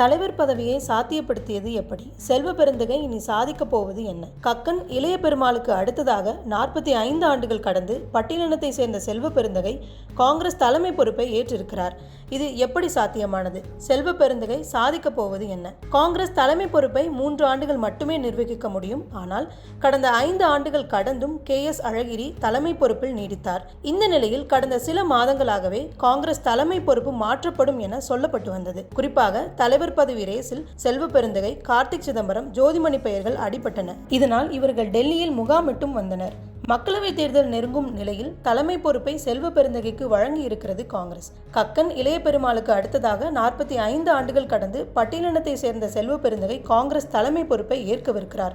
தலைவர் பதவியை சாத்தியப்படுத்தியது எப்படி? செல்வ பெருந்தகை இனி சாதிக்கப் போவது என்ன? கக்கன் இளைய பெருமாளுக்கு அடுத்ததாக நாற்பத்தி ஐந்து ஆண்டுகள் கடந்து பட்டியலினத்தை சேர்ந்த செல்வ பெருந்தகை காங்கிரஸ் தலைமை பொறுப்பை ஏற்றிருக்கிறார். இது எப்படி சாத்தியமானது? செல்வ பெருந்தகை சாதிக்கப் போவது என்ன? காங்கிரஸ் தலைமை பொறுப்பை மூன்று ஆண்டுகள் மட்டுமே நிர்வகிக்க முடியும். ஆனால் கடந்த ஐந்து ஆண்டுகள் கடந்தும் கே எஸ் அழகிரி தலைமை பொறுப்பில் நீடித்தார். இந்த நிலையில் கடந்த சில மாதங்களாகவே காங்கிரஸ் தலைமை பொறுப்பு மாற்றப்படும் என சொல்லப்பட்டு வந்தது. குறிப்பாக தலைவர் பதவி ரேஸில் செல்வ பெருந்தகை கார்த்திக் சிதம்பரம் ஜோதிமணி பெயர்கள் அடிபட்டன. இதனால் இவர்கள் டெல்லியில் முகாமிட்டும் வந்தனர். மக்களவைத் தேர்தல் நெருங்கும் நிலையில் தலைமை பொறுப்பை செல்வ பெருந்தகைக்கு வழங்கி இருக்கிறது காங்கிரஸ். கக்கன் இளைய பெருமாளுக்கு அடுத்ததாக நாற்பத்தி ஐந்து ஆண்டுகள் கடந்து பட்டியலினத்தை சேர்ந்த செல்வ பெருந்தகை காங்கிரஸ் தலைமை பொறுப்பை ஏற்கவிருக்கிறார்.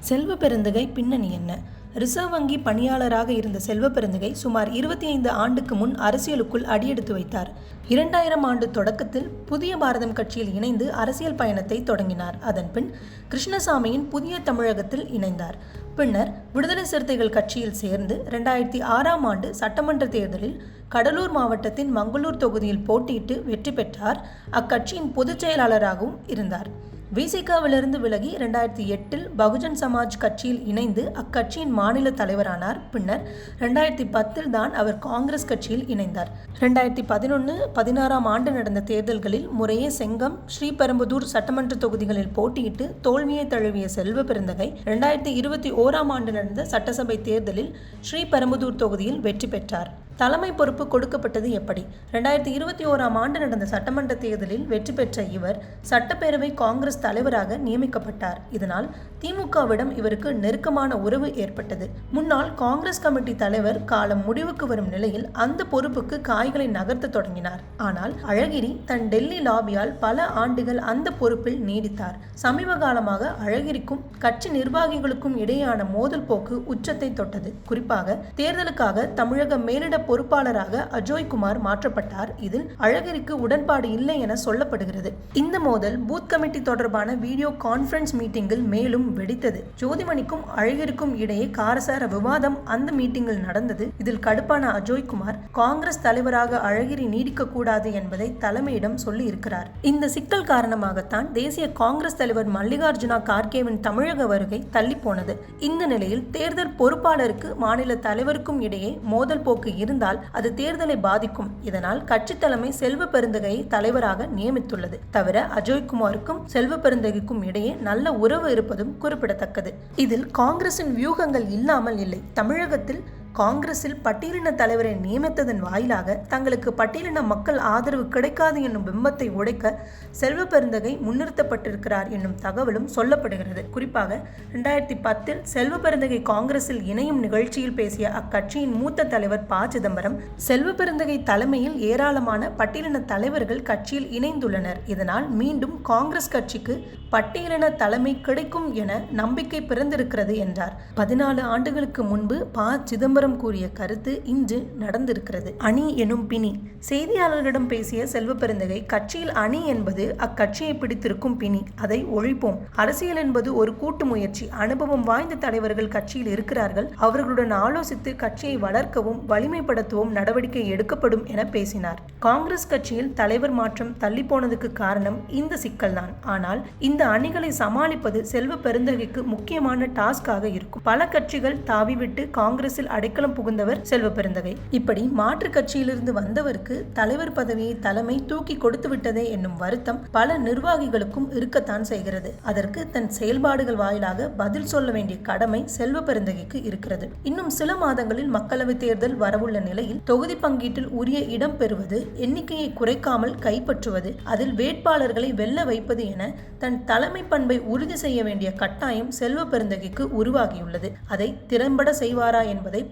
செல்வ பெருந்தகை பின்னணி என்ன? ரிசர்வ் வங்கி பணியாளராக இருந்த செல்வ பெருந்தகை சுமார் இருபத்தி ஐந்து ஆண்டுக்கு முன் அரசியலுக்குள் அடியெடுத்து வைத்தார். இரண்டாயிரம் ஆண்டு தொடக்கத்தில் புதிய பாரதம் கட்சியில் இணைந்து அரசியல் பயணத்தை தொடங்கினார். அதன்பின் கிருஷ்ணசாமியின் புதிய தமிழகத்தில் இணைந்தார். பின்னர் விடுதலை சிறுத்தைகள் கட்சியில் சேர்ந்து ரெண்டாயிரத்தி ஆறாம் ஆண்டு சட்டமன்ற தேர்தலில் கடலூர் மாவட்டத்தின் மங்களூர் தொகுதியில் போட்டியிட்டு வெற்றி பெற்றார். அக்கட்சியின் பொதுச் செயலாளராகவும் இருந்தார். விசிகாவிலிருந்து விலகி ரெண்டாயிரத்தி எட்டில் பகுஜன் சமாஜ் கட்சியில் இணைந்து அக்கட்சியின் மாநில தலைவரானார். பின்னர் ரெண்டாயிரத்தி பத்தில் தான் அவர் காங்கிரஸ் கட்சியில் இணைந்தார். ரெண்டாயிரத்தி பதினொன்று பதினாறாம் ஆண்டு நடந்த தேர்தல்களில் முறையே செங்கம் ஸ்ரீபெரும்புதூர் சட்டமன்ற தொகுதிகளில் போட்டியிட்டு தோல்வியை தழுவிய செல்வ பெருந்தகை ரெண்டாயிரத்தி இருபத்தி ஓராம் ஆண்டு நடந்த சட்டசபை தேர்தலில் ஸ்ரீபெரும்புதூர் தொகுதியில் வெற்றி பெற்றார். தலைமை பொறுப்பு கொடுக்கப்பட்டது எப்படி? ரெண்டாயிரத்தி இருபத்தி ஓராம் ஆண்டு நடந்த சட்டமன்ற தேர்தலில் வெற்றி பெற்ற இவர் சட்டப்பேரவை காங்கிரஸ் தலைவராக நியமிக்கப்பட்டார். இதனால் திமுகவிடம் இவருக்கு நெருக்கமான உறவு ஏற்பட்டது. முன்னாள் காங்கிரஸ் கமிட்டி தலைவர் காலம் முடிவுக்கு வரும் நிலையில் அந்த பொறுப்புக்கு காய்களை நகர்த்த தொடங்கினார். ஆனால் அழகிரி தன் டெல்லி லாபியால் பல ஆண்டுகள் அந்த பொறுப்பில் நீடித்தார். சமீப காலமாக அழகிரிக்கும் கட்சி நிர்வாகிகளுக்கும் இடையேயான மோதல் போக்கு உச்சத்தை தொட்டது. குறிப்பாக தேர்தலுக்காக தமிழக மேலிட பொறுப்பாளராக அஜோய் குமார் மாற்றப்பட்டார். இதில் அழகிரிக்கு உடன்பாடு இல்லை என சொல்லப்படுகிறது. இந்த மோதல் பூத் கமிட்டி தொடர்பான வீடியோ கான்ஃபரன்ஸ் மீட்டிங்கில் மேலும் வெடித்தது. ஜோதிமணிக்கும் அழகிரிக்கும் இடையே காரசார விவாதம் அந்த மீட்டிங்கில் நடந்தது. இதில் கடுப்பான அஜோய் குமார் காங்கிரஸ் தலைவராக அழகிரி நீடிக்க கூடாது என்பதை தலைமையிடம் சொல்லி இருக்கிறார் இந்த சிக்கல் காரணமாகத்தான் தேசிய காங்கிரஸ் தலைவர் மல்லிகார்ஜுனா கார்கேவின் தமிழக வருகை தள்ளி போனது இந்த நிலையில் தேர்தல் பொறுப்பாளருக்கு மாநில தலைவருக்கும் இடையே மோதல் போக்கு இருந்தால் அது தேர்தலை பாதிக்கும். இதனால் கட்சி தலைமை செல்வ பெருந்தகையை தலைவராக நியமித்துள்ளது. தவிர அஜய்குமாருக்கும் செல்வ பெருந்தகைக்கும் இடையே நல்ல உறவு இருப்பதும் குறிப்பிடத்தக்கது. இதில் காங்கிரசின் வியூகங்கள் இல்லாமல் இல்லை. தமிழகத்தில் காங்கிரஸில் பட்டியலின தலைவரை நியமித்ததன் வாயிலாக தங்களுக்கு பட்டியலின மக்கள் ஆதரவு கிடைக்காது என்னும் பிம்பத்தை உடைக்க செல்வ பெருந்தகை முன்னிறுத்தப்பட்டிருக்கிறார் என்னும் தகவலும் சொல்லப்படுகிறது. குறிப்பாக ரெண்டாயிரத்தி பத்தில் செல்வ பெருந்தகை காங்கிரஸில் இணையும் நிகழ்ச்சியில் பேசிய அக்கட்சியின் மூத்த தலைவர் ப. சிதம்பரம் செல்வ பெருந்தகை தலைமையில் ஏராளமான பட்டியலின தலைவர்கள் கட்சியில் இணைந்துள்ளனர். இதனால் மீண்டும் காங்கிரஸ் கட்சிக்கு பட்டியலின தலைமை கிடைக்கும் என நம்பிக்கை பிறந்திருக்கிறது என்றார். பதினாலு ஆண்டுகளுக்கு முன்பு ப. சிதம்பரம் கூறிய கருத்து இன்று நடந்திருக்கிறது. அணி எனும் பிணி. செய்தியாளர்களிடம் பேசிய செல்வ பெருந்தகை கட்சியில் அணி என்பது அக்கட்சியை பிடித்திருக்கும் பிணி. அதை ஒழிப்போம். அரசியல் என்பது ஒரு கூட்டு முயற்சி. அனுபவம் வாய்ந்த தலைவர்கள் கட்சியில் இருக்கிறார்கள். அவர்களுடன் ஆலோசித்து கட்சியை வளர்க்கவும் வலிமைப்படுத்தவும் நடவடிக்கை எடுக்கப்படும் என பேசினார். காங்கிரஸ் கட்சியில் தலைவர் மாற்றம் தள்ளி போனதுக்கு காரணம் இந்த சிக்கல்தான். ஆனால் இந்த அணிகளை சமாளிப்பது செல்வ பெருந்தகைக்கு முக்கியமான டாஸ்காக இருக்கும். பல கட்சிகள் தாவிவிட்டு காங்கிரஸில் அடை அடைக்கலம் புகுந்தவர் செல்வ பெருந்தகை. இப்படி மாற்று கட்சியிலிருந்து வந்தவருக்கு தலைவர் பதவியை தலைமை தூக்கி கொடுத்து விட்டதே என்னும் வருத்தம் பல நிர்வாகிகளுக்கும் இருக்கத்தான் செய்கிறது. அதற்கு தன் செயல்பாடுகள் வாயிலாக பதில் சொல்ல வேண்டிய கடமை செல்வ பெருந்தகைக்கு இருக்கிறது. இன்னும் சில மாதங்களில் மக்களவைத் தேர்தல் வரவுள்ள நிலையில் தொகுதி பங்கீட்டில் உரிய இடம் பெறுவது எண்ணிக்கையை குறைக்காமல் கைப்பற்றுவது அதில் வேட்பாளர்களை வெல்ல வைப்பது என தன் தலைமை பண்பை உறுதி செய்ய வேண்டிய கட்டாயம் செல்வ பெருந்தகைக்கு உருவாகியுள்ளது. அதை திறம்பட செய்வாரா என்பதை